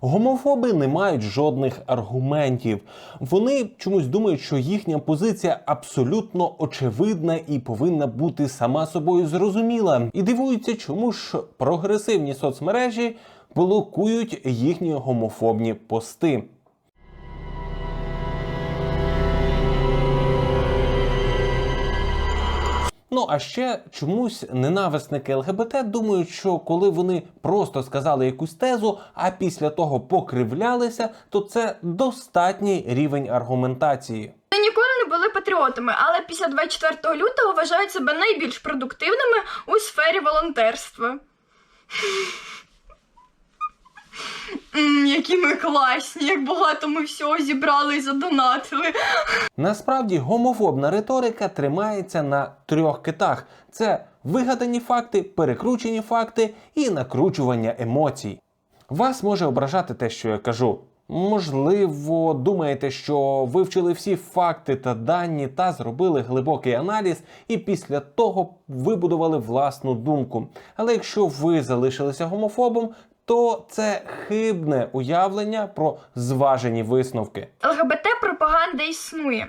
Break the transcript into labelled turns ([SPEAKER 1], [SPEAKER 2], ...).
[SPEAKER 1] Гомофоби не мають жодних аргументів. Вони чомусь думають, що їхня позиція абсолютно очевидна і повинна бути сама собою зрозуміла. І дивуються, чому ж прогресивні соцмережі блокують їхні гомофобні пости. Ну а ще чомусь ненависники ЛГБТ думають, що коли вони просто сказали якусь тезу, а після того покривлялися, то це достатній рівень аргументації.
[SPEAKER 2] Ніколи не були патріотами, але після 24 лютого вважають себе найбільш продуктивними у сфері волонтерства. Які ми класні, як багато ми всього зібрали і задонатили.
[SPEAKER 1] Насправді гомофобна риторика тримається на трьох китах: це вигадані факти, перекручені факти і накручування емоцій. Вас може ображати те, що я кажу. Можливо, думаєте, що вивчили всі факти та дані та зробили глибокий аналіз, і після того вибудували власну думку. Але якщо ви залишилися гомофобом, то це хибне уявлення про зважені висновки.
[SPEAKER 2] ЛГБТ пропаганда існує.